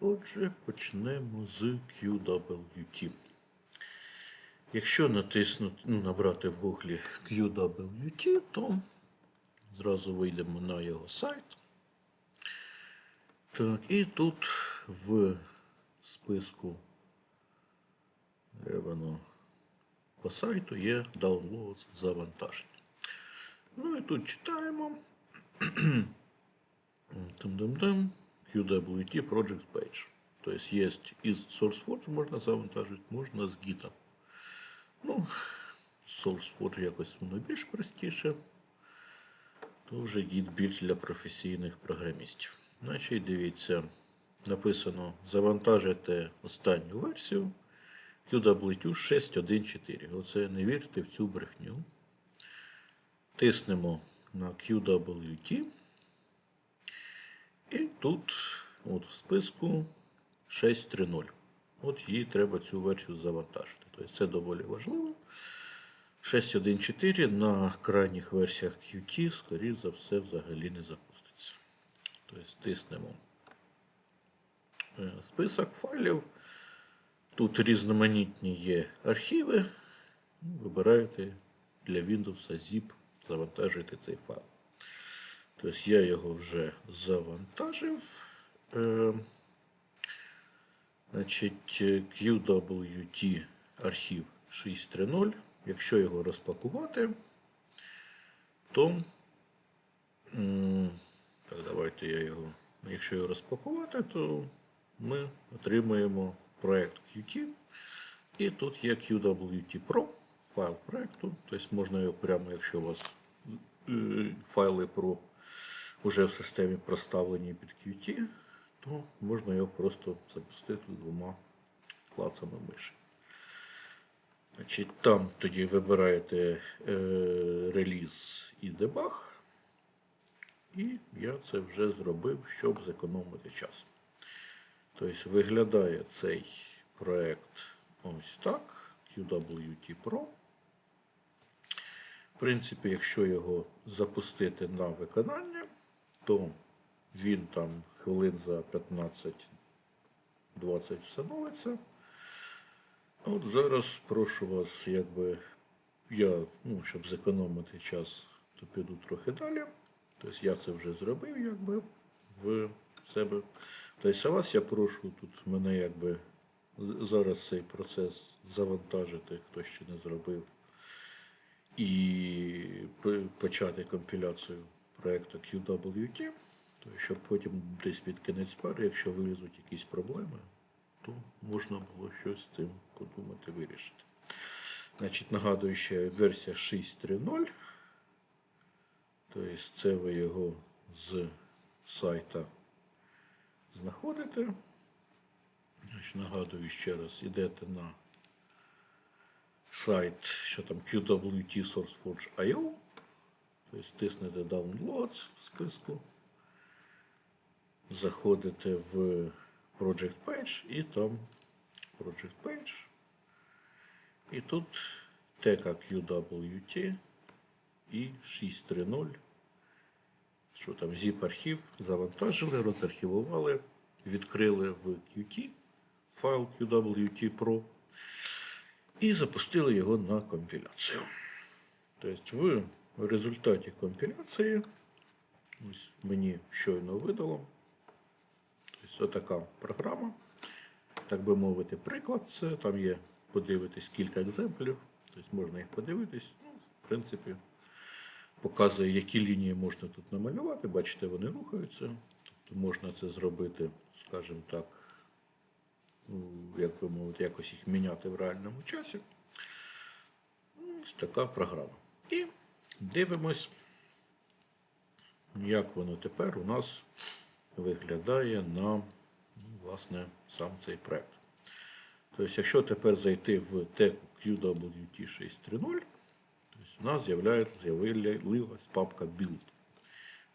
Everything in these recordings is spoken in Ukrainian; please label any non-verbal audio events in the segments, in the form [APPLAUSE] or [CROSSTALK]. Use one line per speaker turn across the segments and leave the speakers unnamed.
отже, почнемо з QWT. Якщо натиснути, ну, набрати в гуглі QWT, то зразу вийдемо на його сайт. Так, і тут в списку воно, по сайту є download завантаження. Ну і тут читаємо. Тим-дим-дим. QWT Project Page. Тобто є із SourceForge можна завантажити, можна з Git. Ну, SourceForge якось воно більш простіше. То вже Git більш для професійних програмістів. Значить, дивіться, написано завантажити останню версію QWT 6.1.4. Оце не вірте в цю брехню. Тиснемо на QWT. І тут, от в списку 6.3.0. От їй треба цю версію завантажити. Тобто це доволі важливо. 6.1.4 на крайніх версіях Qt, скоріш за все, взагалі не запуститься. Тобто тиснемо е, список файлів. Тут різноманітні є архіви. Вибираєте для Windows zip, завантажуєте цей файл. Тобто я його вже завантажив. Е, Значить, QWT архів 6.3.0. Якщо його розпакувати, то так, давайте я його. Якщо його розпакувати, то ми отримаємо проект Qt. І тут є QWT Pro, файл проекту. Тобто можна його прямо, якщо у вас е, файли Pro вже в системі проставлені під Qt, то можна його просто запустити двома клацами миші. Значить, Там тоді вибираєте е, реліз і дебаг. І я це вже зробив, щоб зекономити час. Тобто виглядає цей проект ось так. QWT Pro. В принципі, якщо його запустити на виконання, то він там хвилин за 15-20 встановиться. От зараз прошу вас, якби я, ну, щоб зекономити час, то піду трохи далі. Тобто я це вже зробив, якби в себе. Тобто, вас я прошу тут мене якби зараз цей процес завантажити, хто ще не зробив, і почати компіляцію проєкту QWT, то щоб потім десь під кінець пари, якщо вилізуть якісь проблеми, то можна було щось з цим подумати, вирішити. Значить, нагадую ще версія 6.3.0. Тобто це ви його з сайта знаходите. Значить, нагадую ще раз, йдете на сайт, що там QWT SourceForge.io. Тобто тиснете Downloads в списку. Заходите в Project Page і там Project Page. І тут тека QWT і 6.3.0. Що там, zip архів завантажили, розархівували, відкрили в Qt файл QWT Pro і запустили його на компіляцію. Тобто в результаті компіляції ось мені щойно видало. Тобто така програма, так би мовити, приклад. Це там є подивитись кілька екземплів, тобто можна їх подивитись. Ну, в принципі, показує, які лінії можна тут намалювати. Бачите, вони рухаються. Тобто можна це зробити, скажімо так, ну, як би мовити, якось їх міняти в реальному часі. Ну, Ось така програма. Дивимось, як воно тепер у нас виглядає на ну, власне, сам цей проект. Тобто, якщо тепер зайти в теку QWT 6.3.0, тобто у нас з'явилась папка Build.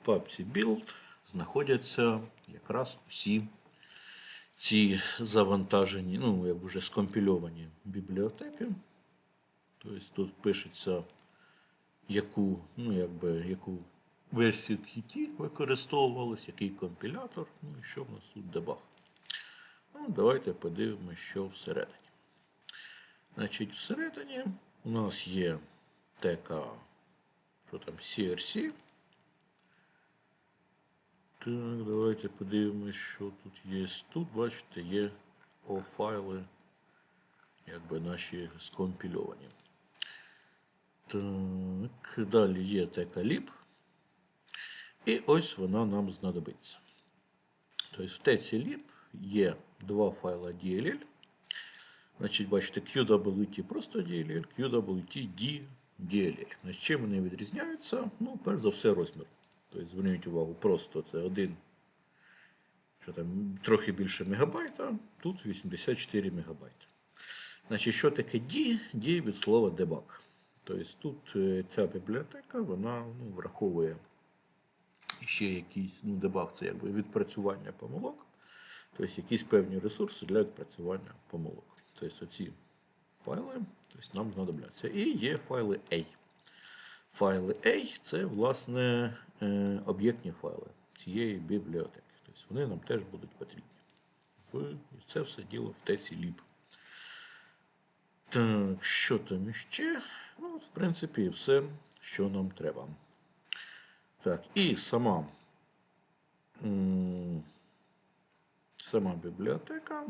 В папці Build знаходяться якраз усі ці завантажені, ну, як вже скомпільовані бібліотеки. Тобто тут пишеться, яку, ну, якби, яку версію Qt використовувалась, який компілятор, ну і що в нас тут дебаг. Ну, давайте подивимося, що всередині. Значить, всередині у нас є така, що там, CRC. Так, давайте подивимось, що тут є. Тут, бачите, є O-файли, якби наші скомпільовані. Так, далі є TK-lib. І ось вона нам знадобиться. Тобто в TC-lib є два файла DLL. Значить, бачите, QWT просто DLL, QWT D DLL. Значить, чим вони відрізняються? Ну, перш за все, розмір. Тобто, зверніть увагу, просто це один, що там, трохи більше мегабайта, тут 84 мегабайта. Значить, що таке D? D від слова debug. Тобто тут е, ця бібліотека, вона ну, враховує ще якийсь, ну, дебаг це якби відпрацювання помилок, тобто якісь певні ресурси для відпрацювання помилок. Тобто оці файли тобто, нам знадобляться. І є файли A. Файли A це, власне, е, об'єктні файли цієї бібліотеки. Тобто вони нам теж будуть потрібні. І це все діло в тесі ліп. Так, що там іще? Ну, в принципі, все, що нам треба. Так, і сама, сама бібліотека.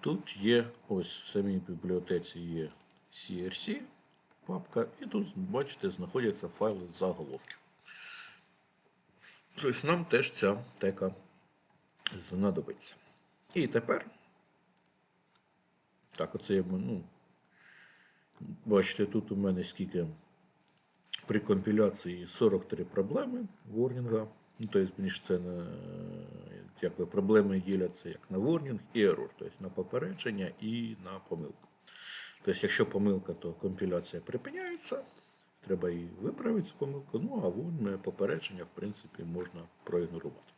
Тут є, ось в самій бібліотеці є CRC папка, і тут, бачите, знаходяться файли заголовків. Тобто нам теж ця тека знадобиться. І тепер, так, оце я, ну, бачите, тут у мене скільки при компіляції 43 проблеми ворнінга. Ну, тобто, це на, якби проблеми діляться як на ворнінг і error, тобто на попередження і на помилку. Тобто, якщо помилка, то компіляція припиняється, треба і виправити цю помилку, ну а вон попередження, в принципі, можна проігнорувати.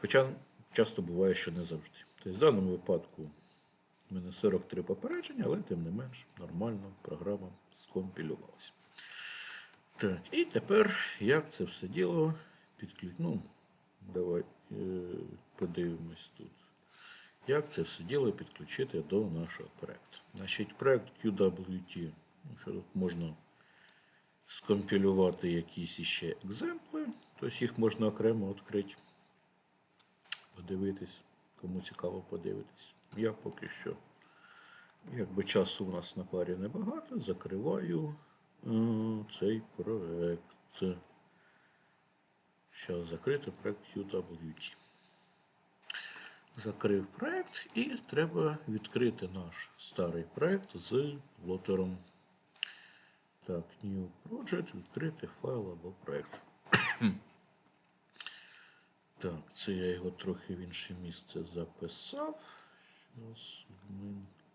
Хоча часто буває, що не завжди. Тобто, в даному випадку у мене 43 попередження, але тим не менш нормально програма скомпілювалася. Так, і тепер як це все діло підключити. Ну, давай е, подивимось тут. Як це все діло підключити до нашого проєкту. Значить, проєкт QWT, ну, що тут можна скомпілювати якісь іще екземпли, тобто їх можна окремо відкрити, подивитись, кому цікаво подивитись. Я поки що, якби часу у нас на парі небагато, закриваю цей проєкт. Зараз закрити проєкт UWT. Закрив проєкт і треба відкрити наш старий проєкт з лотером. Так, New Project, відкрити файл або проєкт. Так, це я його трохи в інше місце записав. Зараз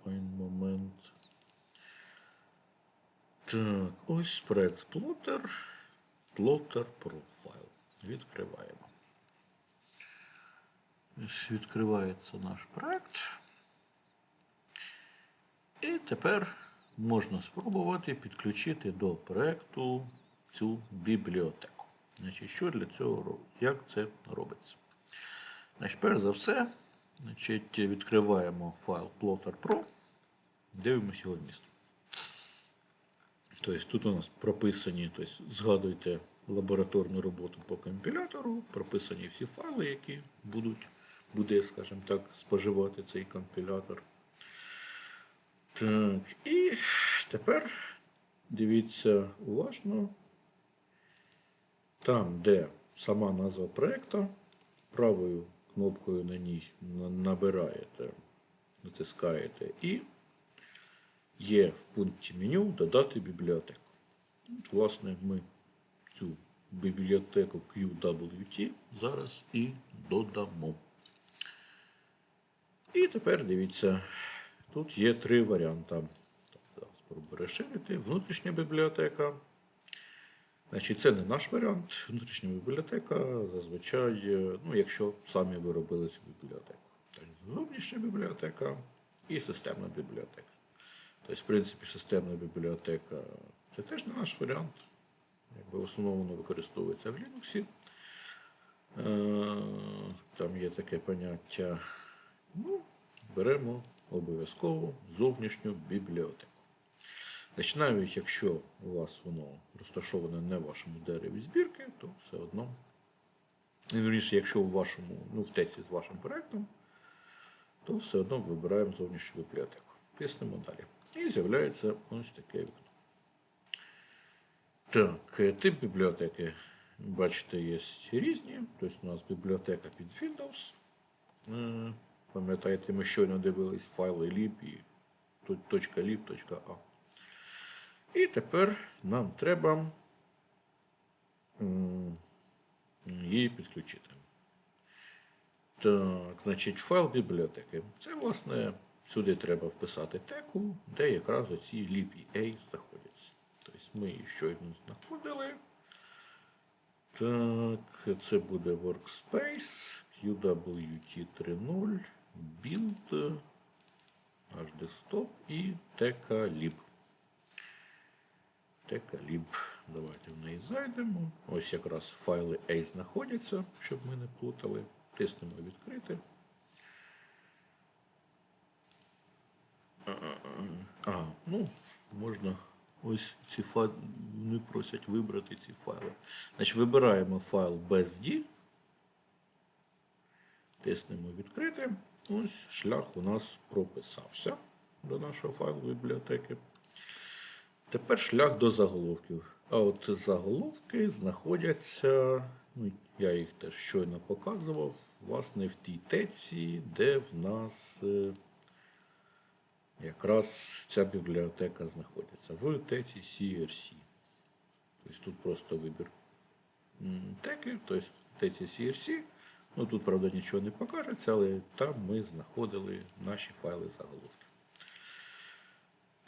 один момент. Так, ось проєкт Plotter. Plotter Profile. Відкриваємо. Ось Відкривається наш проєкт. І тепер можна спробувати підключити до проєкту цю бібліотеку. Значить, Що для цього? Як це робиться? Значить, Перш за все, значить, відкриваємо файл Plotter Pro, дивимося його вміст. Тобто тут у нас прописані, тобто, згадуйте лабораторну роботу по компілятору, прописані всі файли, які будуть, буде, скажімо так, споживати цей компілятор. Так, і тепер дивіться уважно. Там, де сама назва проєкту, правою кнопкою на ній набираєте, натискаєте і є в пункті меню додати бібліотеку. От, власне, ми цю бібліотеку QWT зараз і додамо. І тепер дивіться, тут є три варіанти. Спробую розширити. Внутрішня бібліотека. Значить, Це не наш варіант. Внутрішня бібліотека зазвичай, ну, якщо самі ви робили цю бібліотеку. Зовнішня бібліотека і системна бібліотека. Тобто, в принципі, системна бібліотека це теж не наш варіант. Якби в основному використовується в Linux. Е, Там є таке поняття. Ну, беремо обов'язково зовнішню бібліотеку. Значить, навіть якщо у вас воно розташоване не в вашому дереві збірки, то все одно. Вірніше, якщо у вашому, ну, в теці з вашим проєктом, то все одно вибираємо зовнішню бібліотеку. Тиснемо далі. І з'являється ось таке вікно. Так, е, тип бібліотеки, бачите, є різні. Тобто у нас бібліотека під Windows. Е, Пам'ятаєте, ми щойно дивились файли lib і тут .lib, .a. І тепер нам треба її підключити. Так, значить, файл бібліотеки. Це, власне, сюди треба вписати теку, де якраз оці lib A знаходяться. Тобто ми її щойно знаходили. Так, це буде Workspace, QWT 3.0, Build, десктоп і TK-lib. TK-lib. Давайте в неї зайдемо. Ось якраз файли A знаходяться, щоб ми не плутали. Тиснемо відкрити. А, ну, можна ось ці файли, вони просять вибрати ці файли. Значить, вибираємо файл без. Тиснемо відкрити. Ось шлях у нас прописався до нашого файлу бібліотеки. Тепер шлях до заголовків. А от заголовки знаходяться, ну, я їх теж щойно показував, власне, в тій теці, де в нас е, якраз ця бібліотека знаходиться. В теці CRC. Тобто тут просто вибір теки, тобто в теці CRC. Ну тут, правда, нічого не покажеться, але там ми знаходили наші файли заголовків.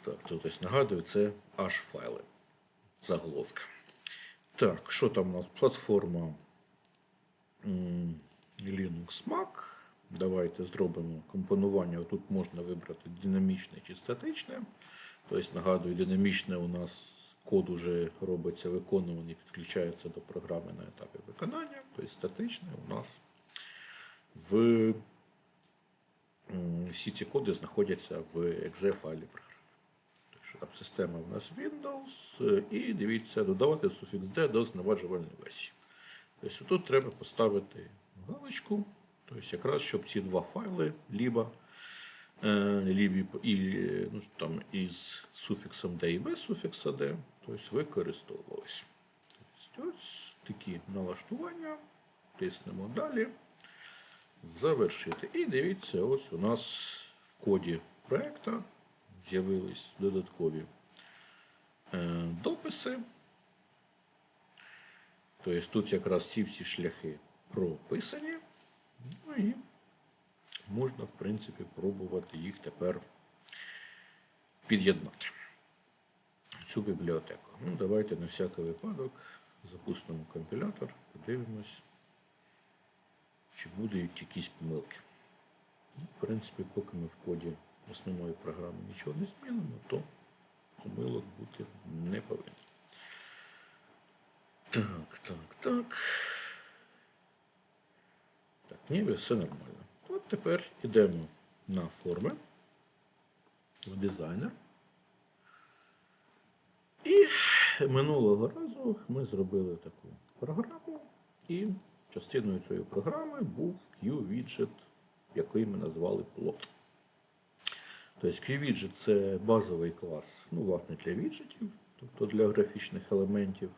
Так, то, тобто, нагадую, це аж файли заголовки. Так, що там у нас? Платформа Linux Mac. Давайте зробимо компонування. Тут можна вибрати динамічне чи статичне. Тобто, нагадую, динамічне у нас код уже робиться виконуваний, підключається до програми на етапі виконання. Тобто статичне у нас в всі ці коди знаходяться в exe файлі програми. Система у нас Windows. е, І дивіться, додавати суфікс D до зневажувальної версії. Тобто тут треба поставити галочку, тобто якраз, щоб ці два файли, ліба, е, лібі і, ну, там, із суфіксом D і без суфікса D, тобто використовувалися. Тобто, ось такі налаштування. Тиснемо далі. Завершити. І дивіться, ось у нас в коді проєкту з'явились додаткові е, дописи. Тобто тут якраз ці всі шляхи прописані. Ну і можна, в принципі, пробувати їх тепер під'єднати. Цю бібліотеку. Ну, давайте на всякий випадок запустимо компілятор, подивимось, чи будуть якісь помилки. Ну, В принципі, поки ми в коді основної програми нічого не змінимо, то помилок бути не повинно. Так, так, так. Так, ніби все нормально. От тепер йдемо на форми в дизайнер. І минулого разу ми зробили таку програму, і частиною цієї програми був Q-widget, який ми назвали плот. Тобто Q-widget це базовий клас, ну, власне, для віджитів, тобто для графічних елементів.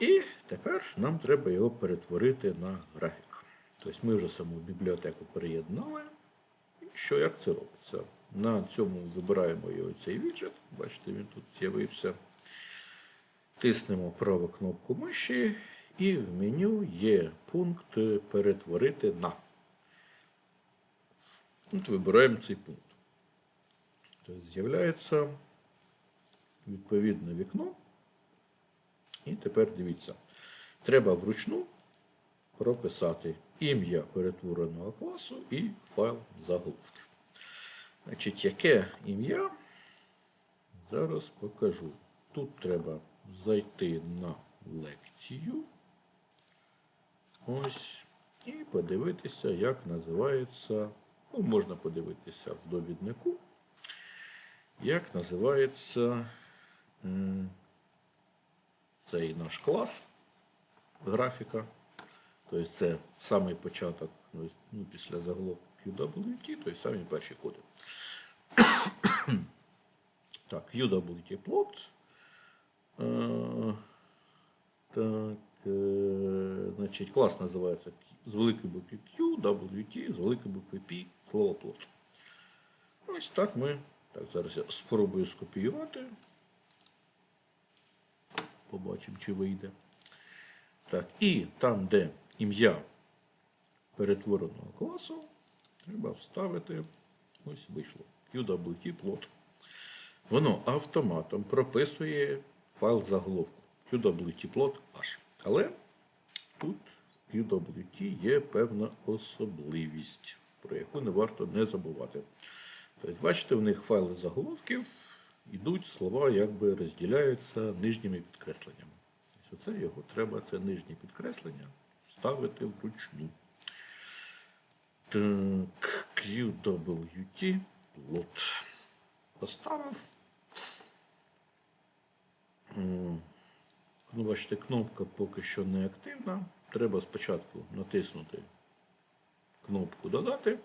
І тепер нам треба його перетворити на графік. Тобто ми вже саму бібліотеку переєднали. І що як це робиться? На цьому вибираємо його цей віджит. Бачите, він тут з'явився. Тиснемо праву кнопку миші, і в меню є пункт перетворити на. От вибираємо цей пункт. Тобто з'являється відповідне вікно. І тепер дивіться, треба вручну прописати ім'я перетвореного класу і файл заголовків. Значить, яке ім'я? Зараз покажу. Тут треба зайти на лекцію. Ось. І подивитися, як називається. Ну, можна подивитися в довіднику. Як називається цей наш клас графіка. Тобто це самий початок ну, ну, після заголовку QWT, тобто самі перші коди. [COUGHS] Так, UWT plot. Е, так, е, значить, клас називається з великої букви Q, WT, з великої букви P, слово plot. Ось так ми. Так, зараз я спробую скопіювати. Побачимо, чи вийде. Так, і там, де ім'я перетвореного класу, треба вставити. Ось вийшло. QWT plot. Воно автоматом прописує файл заголовку QWT plot H. Але тут в QWT є певна особливість, про яку не варто не забувати. Тобто, бачите, в них файли заголовків йдуть слова, якби розділяються нижніми підкресленнями. Ось оце його треба, це нижнє підкреслення, вставити вручну. Так, QWT plot. Поставив. Ну, бачите, кнопка поки що не активна. Треба спочатку натиснути кнопку Додати.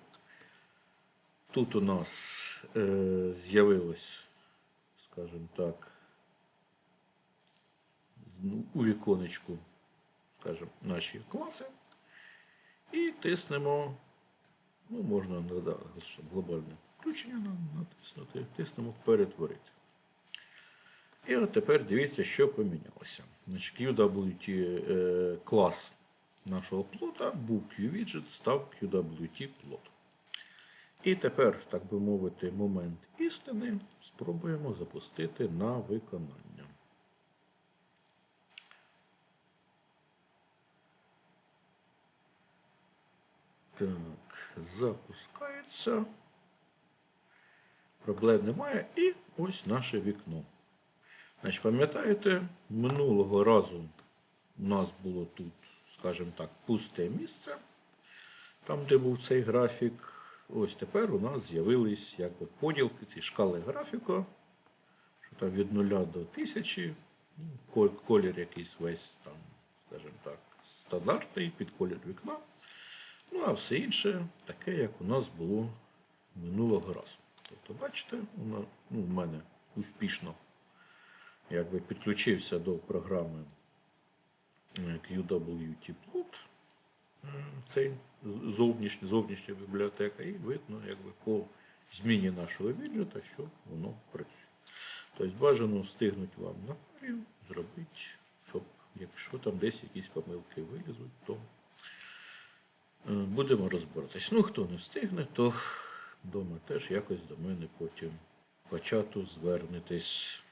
Тут у нас е, з'явилось, скажімо так, ну, у віконечку, скажімо, наші класи. І тиснемо, ну, можна глобальне включення натиснути, тиснемо перетворити. І от тепер дивіться, що помінялося. Значить, QWT е, клас нашого плота був QWidget, став QWT плот. І тепер, так би мовити, момент істини спробуємо запустити на виконання. Так, запускається. Проблем немає. І ось наше вікно. Значить, пам'ятаєте, минулого разу у нас було тут, скажімо так, пусте місце, там, де був цей графік. Ось тепер у нас з'явились якби поділки, ці шкали графіка, що там від 0 до 1000, ну, колір якийсь весь там, скажімо так, стандартний під колір вікна. Ну, а все інше таке, як у нас було минулого разу. Тобто, бачите, у ну, в мене успішно якби підключився до програми е, QWT Plot, е, цей зовнішня, зовнішня бібліотека, і видно якби, по зміні нашого віджета, що воно працює. Тобто бажано встигнути вам на парі, зробити, щоб якщо там десь якісь помилки вилізуть, то е, будемо розбиратись. Ну, хто не встигне, то вдома теж якось до мене потім почату звернетесь.